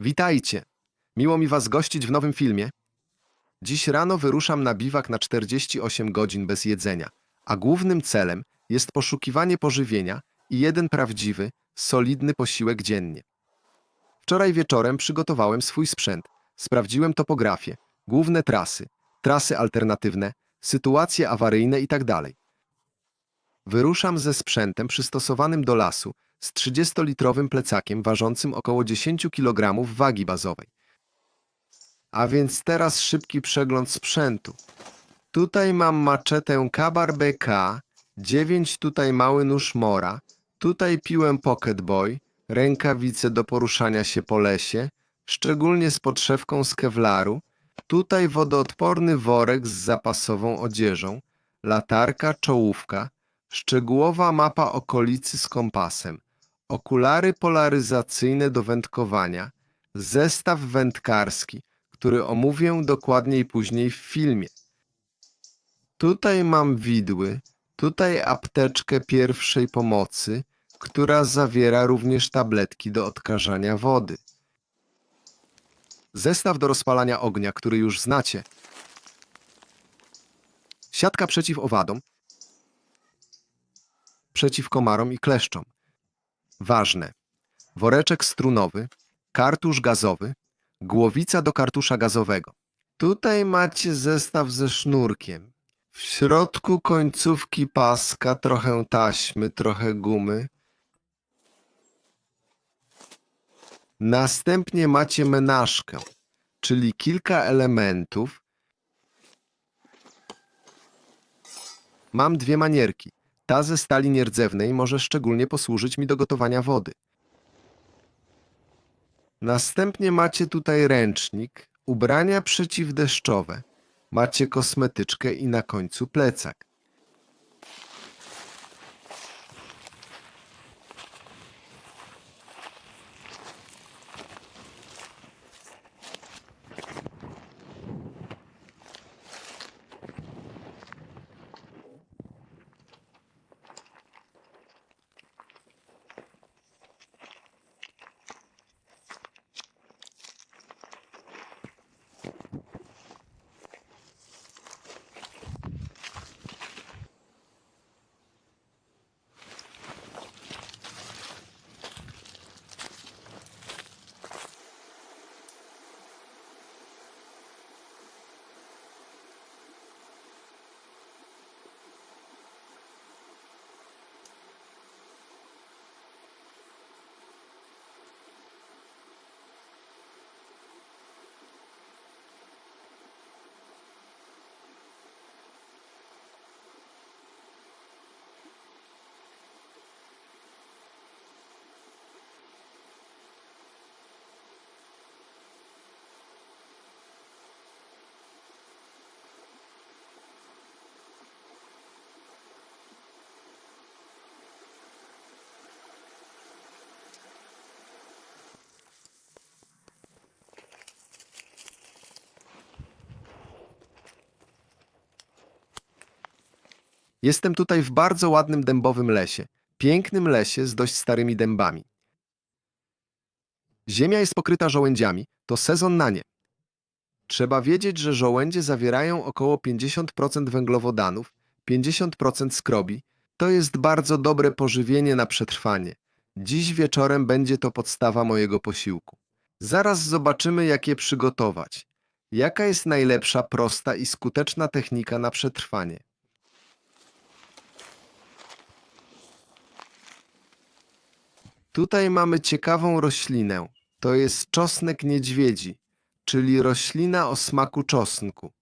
Witajcie! Miło mi Was gościć w nowym filmie. Dziś rano wyruszam na biwak na 48 godzin bez jedzenia, a głównym celem jest poszukiwanie pożywienia i jeden prawdziwy, solidny posiłek dziennie. Wczoraj wieczorem przygotowałem swój sprzęt, sprawdziłem topografię, główne trasy, trasy alternatywne, sytuacje awaryjne itd. Wyruszam ze sprzętem przystosowanym do lasu z 30-litrowym plecakiem ważącym około 10 kg wagi bazowej. A więc teraz szybki przegląd sprzętu. Tutaj mam maczetę Kabar BK, 9 tutaj mały nóż Mora, tutaj piłem Pocket Boy, rękawice do poruszania się po lesie, szczególnie z podszewką z kevlaru, tutaj wodoodporny worek z zapasową odzieżą, latarka, czołówka, szczegółowa mapa okolicy z kompasem, okulary polaryzacyjne do wędkowania, zestaw wędkarski, który omówię dokładniej później w filmie. Tutaj mam widły, tutaj apteczkę pierwszej pomocy, która zawiera również tabletki do odkażania wody. Zestaw do rozpalania ognia, który już znacie. Siatka przeciw owadom, przeciw komarom i kleszczom. Ważne. Woreczek strunowy, kartusz gazowy, głowica do kartusza gazowego. Tutaj macie zestaw ze sznurkiem. W środku końcówki paska, trochę taśmy, trochę gumy. Następnie macie menażkę, czyli kilka elementów. Mam dwie manierki. Ta ze stali nierdzewnej może szczególnie posłużyć mi do gotowania wody. Następnie macie tutaj ręcznik, ubrania przeciwdeszczowe, macie kosmetyczkę i na końcu plecak. Jestem tutaj w bardzo ładnym dębowym lesie. Pięknym lesie z dość starymi dębami. Ziemia jest pokryta żołędziami, to sezon na nie. Trzeba wiedzieć, że żołędzie zawierają około 50% węglowodanów, 50% skrobi. To jest bardzo dobre pożywienie na przetrwanie. Dziś wieczorem będzie to podstawa mojego posiłku. Zaraz zobaczymy, jak je przygotować. Jaka jest najlepsza, prosta i skuteczna technika na przetrwanie? Tutaj mamy ciekawą roślinę. To jest czosnek niedźwiedzi, czyli roślina o smaku czosnku.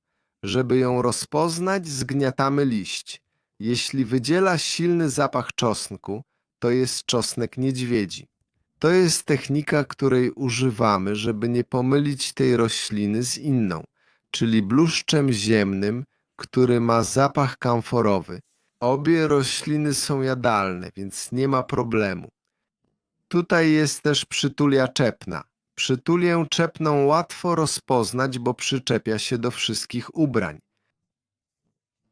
Żeby ją rozpoznać, zgniatamy liść. Jeśli wydziela silny zapach czosnku, to jest czosnek niedźwiedzi. To jest technika, której używamy, żeby nie pomylić tej rośliny z inną, czyli bluszczem ziemnym, który ma zapach kamforowy. Obie rośliny są jadalne, więc nie ma problemu. Tutaj jest też przytulia czepna. Przytulię czepną łatwo rozpoznać, bo przyczepia się do wszystkich ubrań.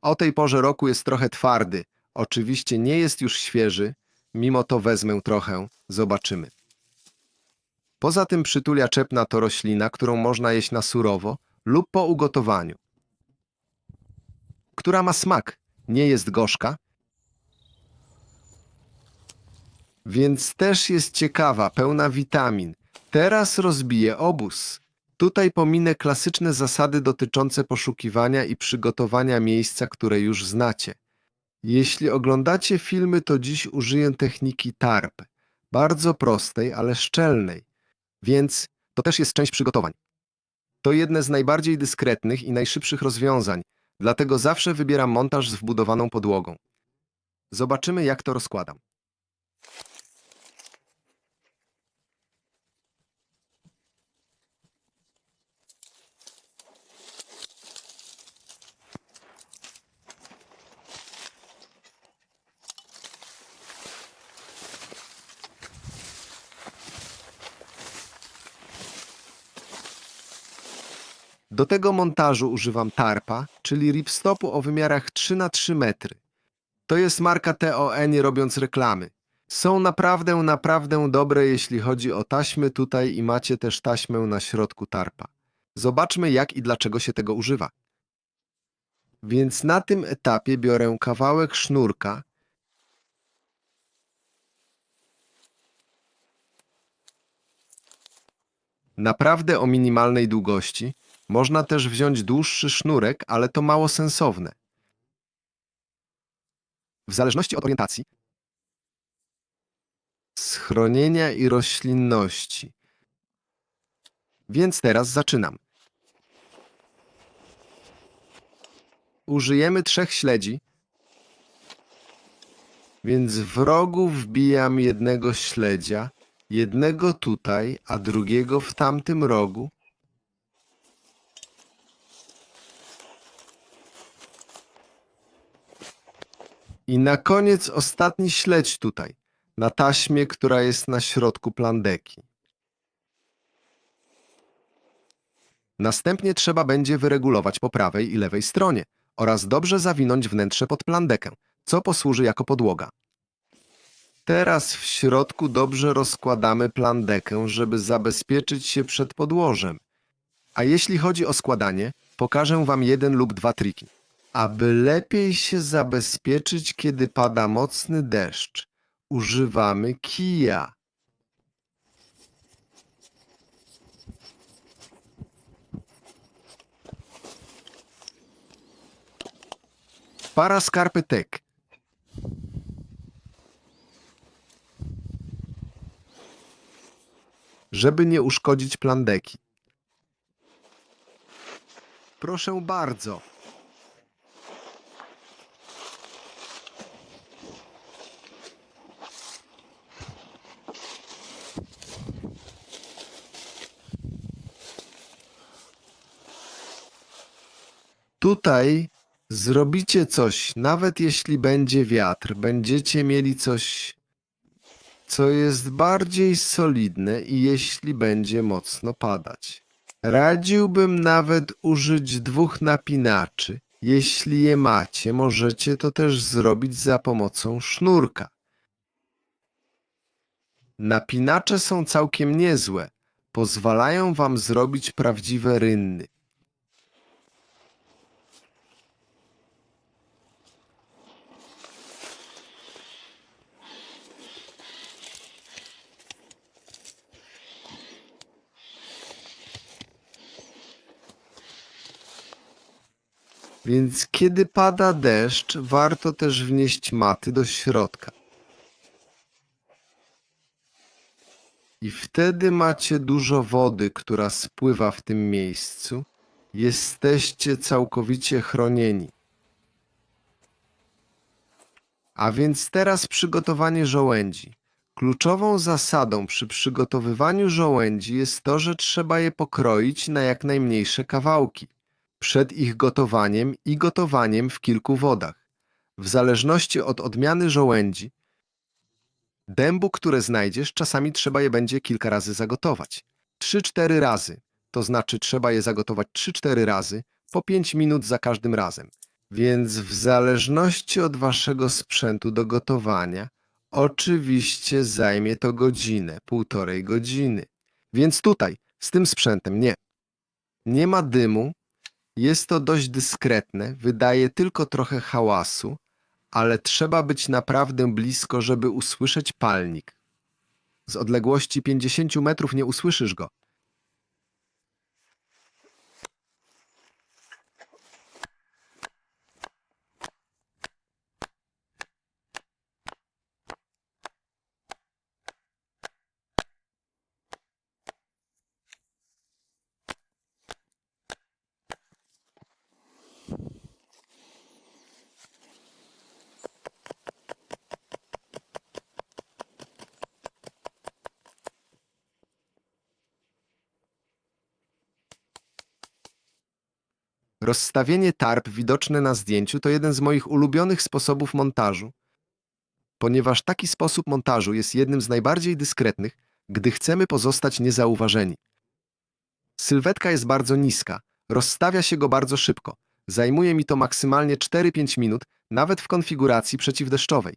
O tej porze roku jest trochę twardy. Oczywiście nie jest już świeży, mimo to wezmę trochę, zobaczymy. Poza tym przytulia czepna to roślina, którą można jeść na surowo lub po ugotowaniu. Która ma smak, nie jest gorzka, więc też jest ciekawa, pełna witamin. Teraz rozbiję obóz. Tutaj pominę klasyczne zasady dotyczące poszukiwania i przygotowania miejsca, które już znacie. Jeśli oglądacie filmy, to dziś użyję techniki TARP, bardzo prostej, ale szczelnej, więc to też jest część przygotowań. To jedne z najbardziej dyskretnych i najszybszych rozwiązań, dlatego zawsze wybieram montaż z wbudowaną podłogą. Zobaczymy, jak to rozkładam. Do tego montażu używam tarpa, czyli ripstopu o wymiarach 3 na 3 metry. To jest marka TOE, nie robiąc reklamy. Są naprawdę, naprawdę dobre, jeśli chodzi o taśmy tutaj i macie też taśmę na środku tarpa. Zobaczmy, jak i dlaczego się tego używa. Więc na tym etapie biorę kawałek sznurka, naprawdę o minimalnej długości. Można też wziąć dłuższy sznurek, ale to mało sensowne. W zależności od orientacji, schronienia i roślinności. Więc teraz zaczynam. Użyjemy trzech śledzi, więc w rogu wbijam jednego śledzia, jednego tutaj, a drugiego w tamtym rogu. I na koniec ostatni śledź tutaj, na taśmie, która jest na środku plandeki. Następnie trzeba będzie wyregulować po prawej i lewej stronie oraz dobrze zawinąć wnętrze pod plandekę, co posłuży jako podłoga. Teraz w środku dobrze rozkładamy plandekę, żeby zabezpieczyć się przed podłożem. A jeśli chodzi o składanie, pokażę Wam jeden lub dwa triki. Aby lepiej się zabezpieczyć, kiedy pada mocny deszcz, używamy kija. Para skarpetek. Żeby nie uszkodzić plandeki. Proszę bardzo. Tutaj zrobicie coś, nawet jeśli będzie wiatr, będziecie mieli coś, co jest bardziej solidne i jeśli będzie mocno padać. Radziłbym nawet użyć dwóch napinaczy. Jeśli je macie, możecie to też zrobić za pomocą sznurka. Napinacze są całkiem niezłe. Pozwalają wam zrobić prawdziwe rynny. Więc kiedy pada deszcz, warto też wnieść maty do środka. I wtedy macie dużo wody, która spływa w tym miejscu. Jesteście całkowicie chronieni. A więc teraz przygotowanie żołędzi. Kluczową zasadą przy przygotowywaniu żołędzi jest to, że trzeba je pokroić na jak najmniejsze kawałki przed ich gotowaniem i gotowaniem w kilku wodach. W zależności od odmiany żołędzi, dębu, które znajdziesz, czasami trzeba je będzie kilka razy zagotować. 3-4 razy, to znaczy trzeba je zagotować 3-4 razy, po 5 minut za każdym razem. Więc w zależności od waszego sprzętu do gotowania, oczywiście zajmie to godzinę, półtorej godziny. Więc tutaj, z tym sprzętem, nie. Nie ma dymu, jest to dość dyskretne, wydaje tylko trochę hałasu, ale trzeba być naprawdę blisko, żeby usłyszeć palnik. Z odległości 50 metrów nie usłyszysz go. Rozstawienie tarp widoczne na zdjęciu to jeden z moich ulubionych sposobów montażu, ponieważ taki sposób montażu jest jednym z najbardziej dyskretnych, gdy chcemy pozostać niezauważeni. Sylwetka jest bardzo niska, rozstawia się go bardzo szybko. Zajmuje mi to maksymalnie 4-5 minut, nawet w konfiguracji przeciwdeszczowej.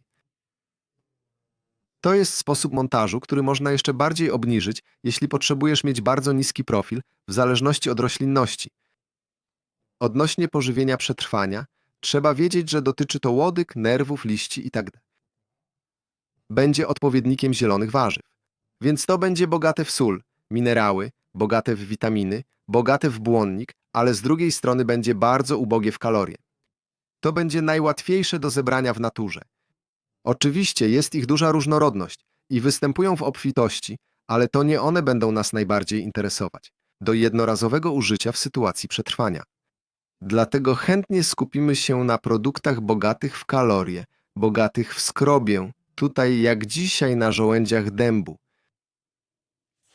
To jest sposób montażu, który można jeszcze bardziej obniżyć, jeśli potrzebujesz mieć bardzo niski profil, w zależności od roślinności. Odnośnie pożywienia przetrwania, trzeba wiedzieć, że dotyczy to łodyg, nerwów, liści itd. Będzie odpowiednikiem zielonych warzyw. Więc to będzie bogate w sól, minerały, bogate w witaminy, bogate w błonnik, ale z drugiej strony będzie bardzo ubogie w kalorie. To będzie najłatwiejsze do zebrania w naturze. Oczywiście jest ich duża różnorodność i występują w obfitości, ale to nie one będą nas najbardziej interesować. Do jednorazowego użycia w sytuacji przetrwania. Dlatego chętnie skupimy się na produktach bogatych w kalorie, bogatych w skrobię, tutaj jak dzisiaj na żołędziach dębu.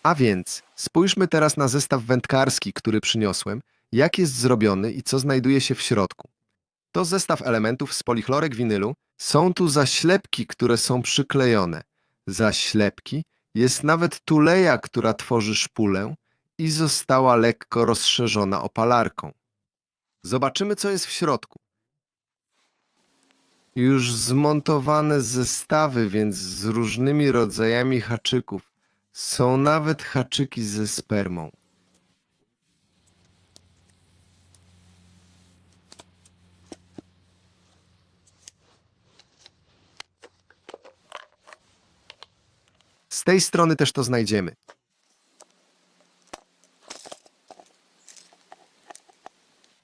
A więc spójrzmy teraz na zestaw wędkarski, który przyniosłem, jak jest zrobiony i co znajduje się w środku. To zestaw elementów z polichlorek winylu. Są tu zaślepki, które są przyklejone. Zaślepki jest nawet tuleja, która tworzy szpulę i została lekko rozszerzona opalarką. Zobaczymy, co jest w środku. Już zmontowane zestawy, więc z różnymi rodzajami haczyków. Są nawet haczyki ze spermą. Z tej strony też to znajdziemy.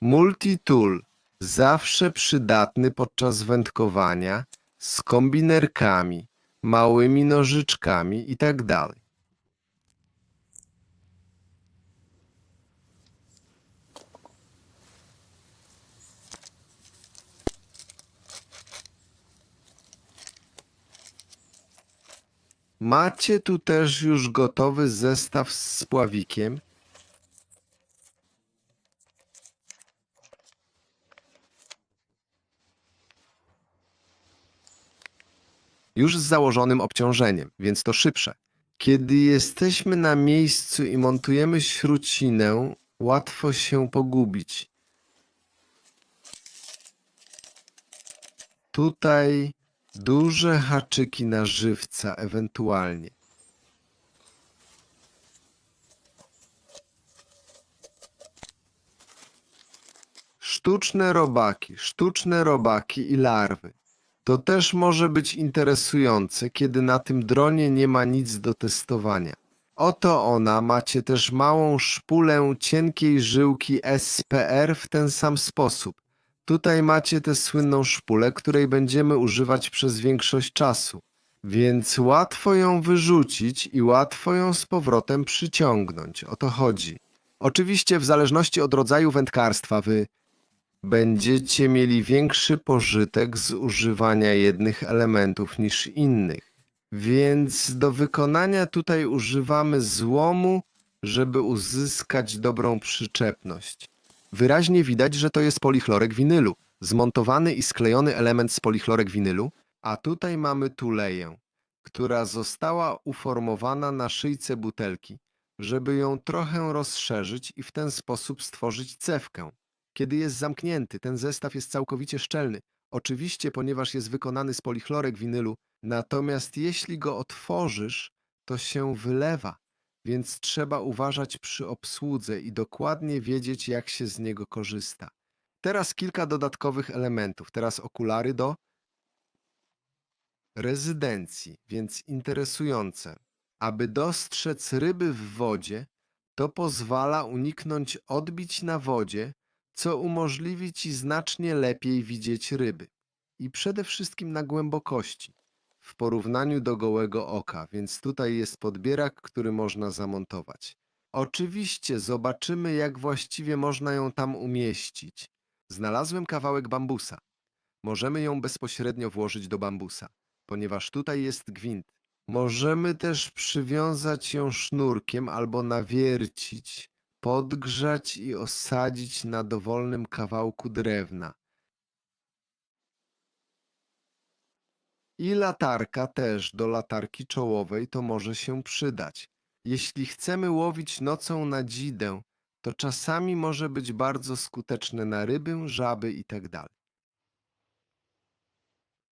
Multitool zawsze przydatny podczas wędkowania z kombinerkami, małymi nożyczkami tak itd. Macie tu też już gotowy zestaw z spławikiem. Już z założonym obciążeniem, więc to szybsze. Kiedy jesteśmy na miejscu i montujemy śrucinę, łatwo się pogubić. Tutaj duże haczyki na żywca ewentualnie. Sztuczne robaki, sztuczne robaki i larwy. To też może być interesujące, kiedy na tym dronie nie ma nic do testowania. Oto ona, macie też małą szpulę cienkiej żyłki SPR w ten sam sposób. Tutaj macie tę słynną szpulę, której będziemy używać przez większość czasu. Więc łatwo ją wyrzucić i łatwo ją z powrotem przyciągnąć. O to chodzi. Oczywiście w zależności od rodzaju wędkarstwa wy będziecie mieli większy pożytek z używania jednych elementów niż innych. Więc do wykonania tutaj używamy złomu, żeby uzyskać dobrą przyczepność. Wyraźnie widać, że to jest polichlorek winylu, zmontowany i sklejony element z polichlorek winylu, a tutaj mamy tuleję, która została uformowana na szyjce butelki, żeby ją trochę rozszerzyć i w ten sposób stworzyć cewkę. Kiedy jest zamknięty, ten zestaw jest całkowicie szczelny. Oczywiście, ponieważ jest wykonany z polichlorek winylu, natomiast jeśli go otworzysz, to się wylewa. więc trzeba uważać przy obsłudze i dokładnie wiedzieć, jak się z niego korzysta. Teraz kilka dodatkowych elementów. Teraz okulary do rezydencji, więc interesujące. Aby dostrzec ryby w wodzie, to pozwala uniknąć odbić na wodzie, co umożliwi ci znacznie lepiej widzieć ryby. I przede wszystkim na głębokości, w porównaniu do gołego oka, więc tutaj jest podbierak, który można zamontować. Oczywiście zobaczymy, jak właściwie można ją tam umieścić. Znalazłem kawałek bambusa. Możemy ją bezpośrednio włożyć do bambusa, ponieważ tutaj jest gwint. Możemy też przywiązać ją sznurkiem albo nawiercić, podgrzać i osadzić na dowolnym kawałku drewna. I latarka też do latarki czołowej to może się przydać. Jeśli chcemy łowić nocą na dzidę, to czasami może być bardzo skuteczne na rybę, żaby itd.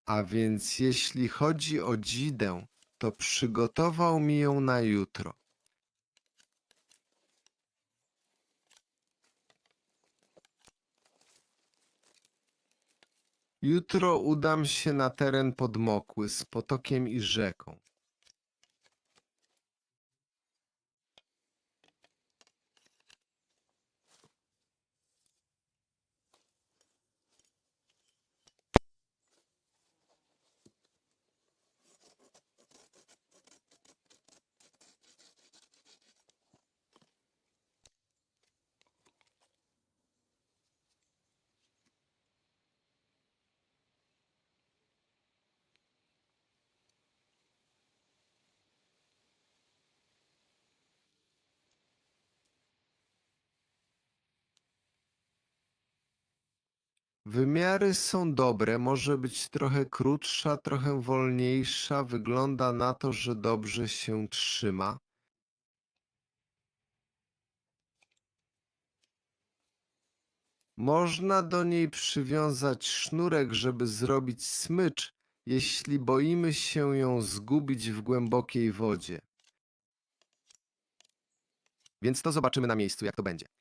A więc jeśli chodzi o dzidę, to przygotował mi ją na jutro. Jutro udam się na teren podmokły z potokiem i rzeką. Wymiary są dobre, może być trochę krótsza, trochę wolniejsza. Wygląda na to, że dobrze się trzyma. Można do niej przywiązać sznurek, żeby zrobić smycz, jeśli boimy się ją zgubić w głębokiej wodzie. Więc to zobaczymy na miejscu, jak to będzie.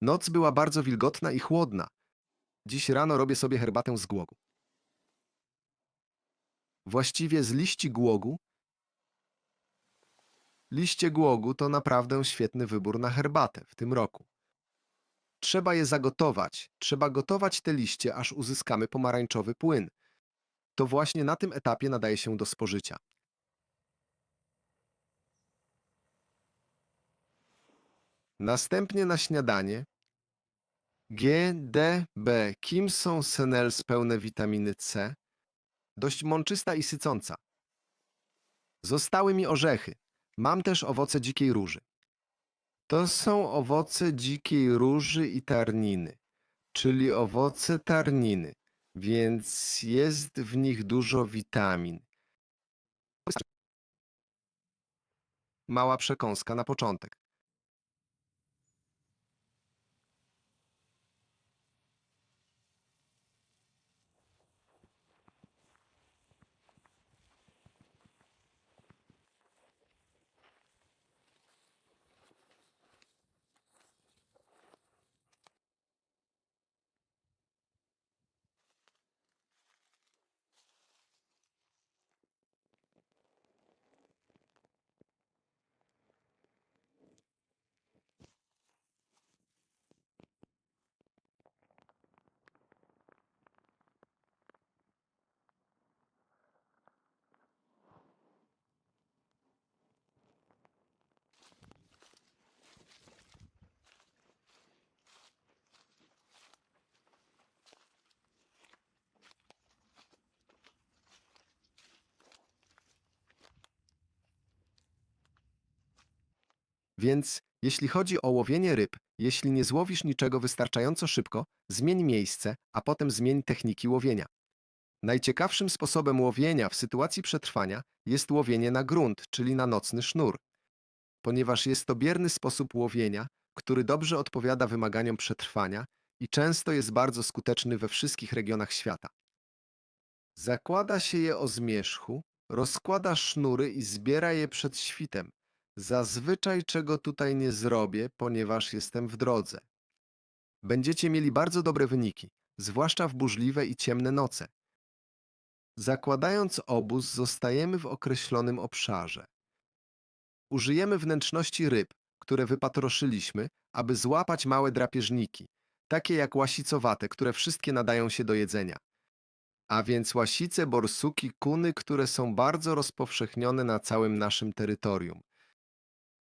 Noc była bardzo wilgotna i chłodna. Dziś rano robię sobie herbatę z głogu. Właściwie z liści głogu. Liście głogu to naprawdę świetny wybór na herbatę w tym roku. Trzeba je zagotować. Trzeba gotować te liście, aż uzyskamy pomarańczowy płyn. To właśnie na tym etapie nadaje się do spożycia. Następnie na śniadanie G, D, B. Kim są senels pełne witaminy C? Dość mączysta i sycąca. Zostały mi orzechy. Mam też owoce dzikiej róży. To są owoce dzikiej róży i tarniny, czyli owoce tarniny, więc jest w nich dużo witamin. mała przekąska na początek. Więc jeśli chodzi o łowienie ryb, jeśli nie złowisz niczego wystarczająco szybko, zmień miejsce, a potem zmień techniki łowienia. Najciekawszym sposobem łowienia w sytuacji przetrwania jest łowienie na grunt, czyli na nocny sznur, ponieważ jest to bierny sposób łowienia, który dobrze odpowiada wymaganiom przetrwania i często jest bardzo skuteczny we wszystkich regionach świata. Zakłada się je o zmierzchu, rozkłada sznury i zbiera je przed świtem. Zazwyczaj czego tutaj nie zrobię, ponieważ jestem w drodze. Będziecie mieli bardzo dobre wyniki, zwłaszcza w burzliwe i ciemne noce. Zakładając obóz, zostajemy w określonym obszarze. Użyjemy wnętrzności ryb, które wypatroszyliśmy, aby złapać małe drapieżniki, takie jak łasicowate, które wszystkie nadają się do jedzenia. A więc łasice, borsuki, kuny, które są bardzo rozpowszechnione na całym naszym terytorium.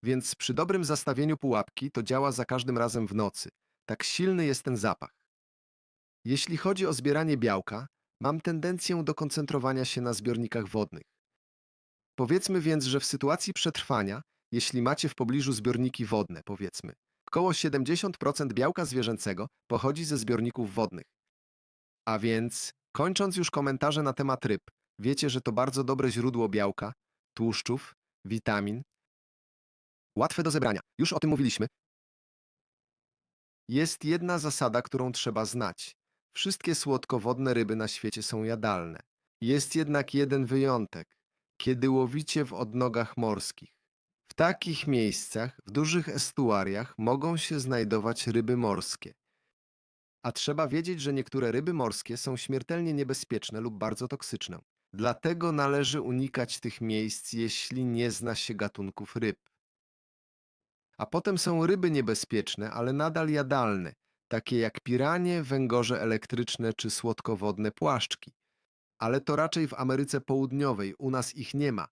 Więc przy dobrym zastawieniu pułapki to działa za każdym razem w nocy. Tak silny jest ten zapach. Jeśli chodzi o zbieranie białka, mam tendencję do koncentrowania się na zbiornikach wodnych. Powiedzmy więc, że w sytuacji przetrwania, jeśli macie w pobliżu zbiorniki wodne, powiedzmy, około 70% białka zwierzęcego pochodzi ze zbiorników wodnych. A więc, kończąc już komentarze na temat ryb, wiecie, że to bardzo dobre źródło białka, tłuszczów, witamin, łatwe do zebrania. Już o tym mówiliśmy. Jest jedna zasada, którą trzeba znać. Wszystkie słodkowodne ryby na świecie są jadalne. Jest jednak jeden wyjątek, kiedy łowicie w odnogach morskich. W takich miejscach, w dużych estuariach, mogą się znajdować ryby morskie. A trzeba wiedzieć, że niektóre ryby morskie są śmiertelnie niebezpieczne lub bardzo toksyczne. Dlatego należy unikać tych miejsc, jeśli nie zna się gatunków ryb. A potem są ryby niebezpieczne, ale nadal jadalne, takie jak piranie, węgorze elektryczne czy słodkowodne płaszczki. Ale to raczej w Ameryce Południowej, u nas ich nie ma.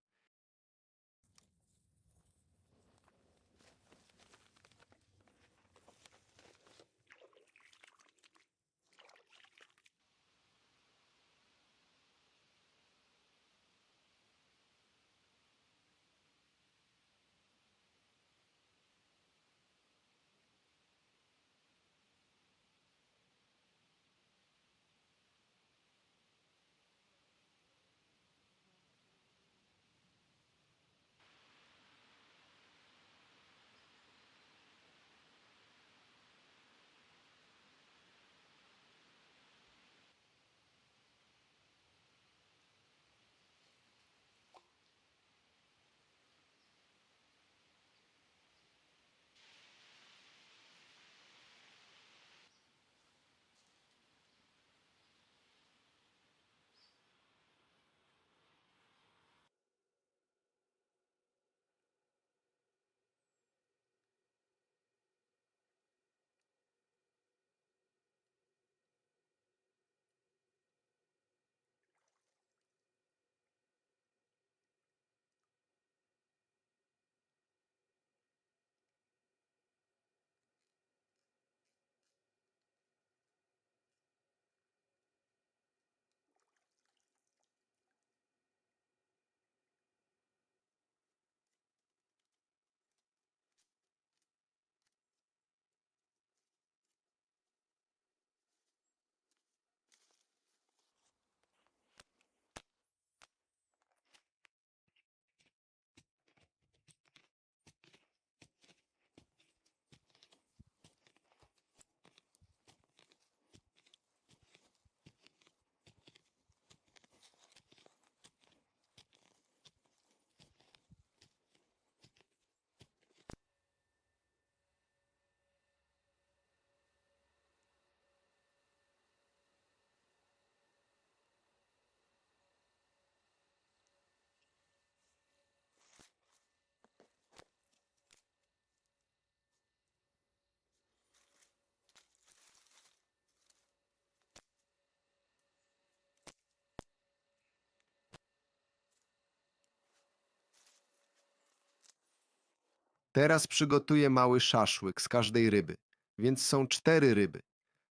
Teraz przygotuję mały szaszłyk z każdej ryby, więc są cztery ryby.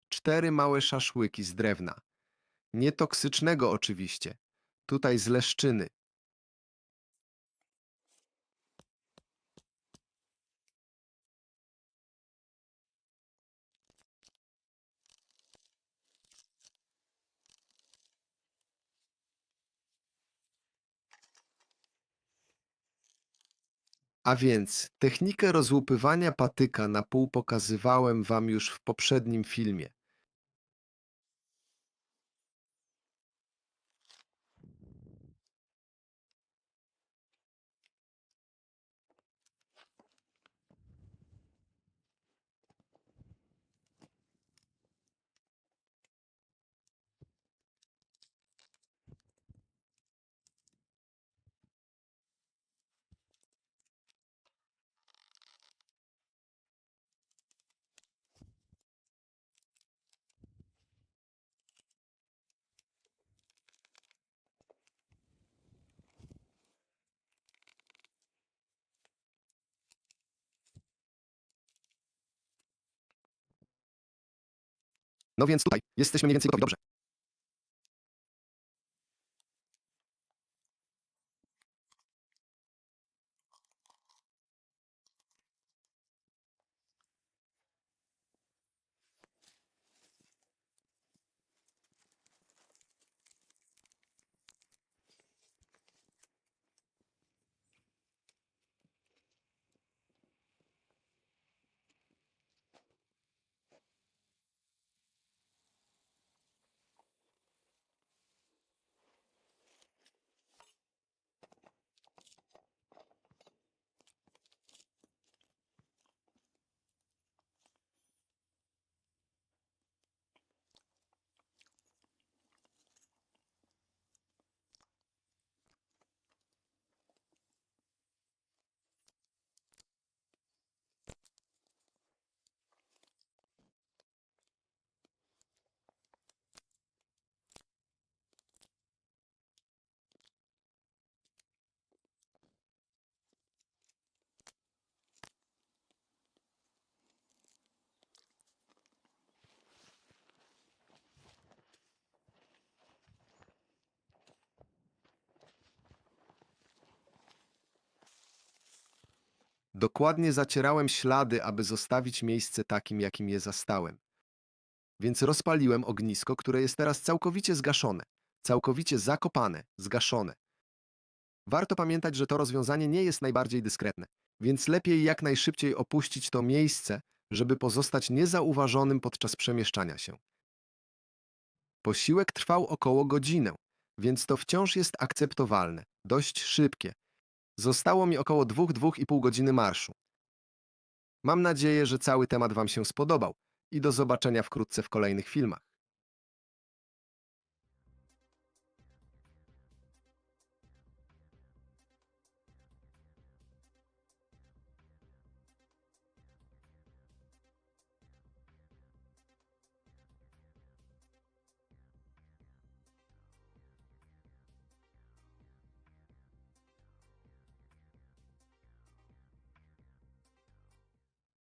Cztery małe szaszłyki z drewna. Nietoksycznego oczywiście. Tutaj z leszczyny. A więc technikę rozłupywania patyka na pół pokazywałem wam już w poprzednim filmie. No więc tutaj jesteśmy mniej więcej gotowi. Dobrze. Dokładnie zacierałem ślady, aby zostawić miejsce takim, jakim je zastałem. Więc rozpaliłem ognisko, które jest teraz całkowicie zgaszone, całkowicie zakopane, zgaszone. Warto pamiętać, że to rozwiązanie nie jest najbardziej dyskretne, więc lepiej jak najszybciej opuścić to miejsce, żeby pozostać niezauważonym podczas przemieszczania się. Posiłek trwał około godzinę, więc to wciąż jest akceptowalne, dość szybkie. Zostało mi około 2-2,5 godziny marszu. Mam nadzieję, że cały temat Wam się spodobał i do zobaczenia wkrótce w kolejnych filmach.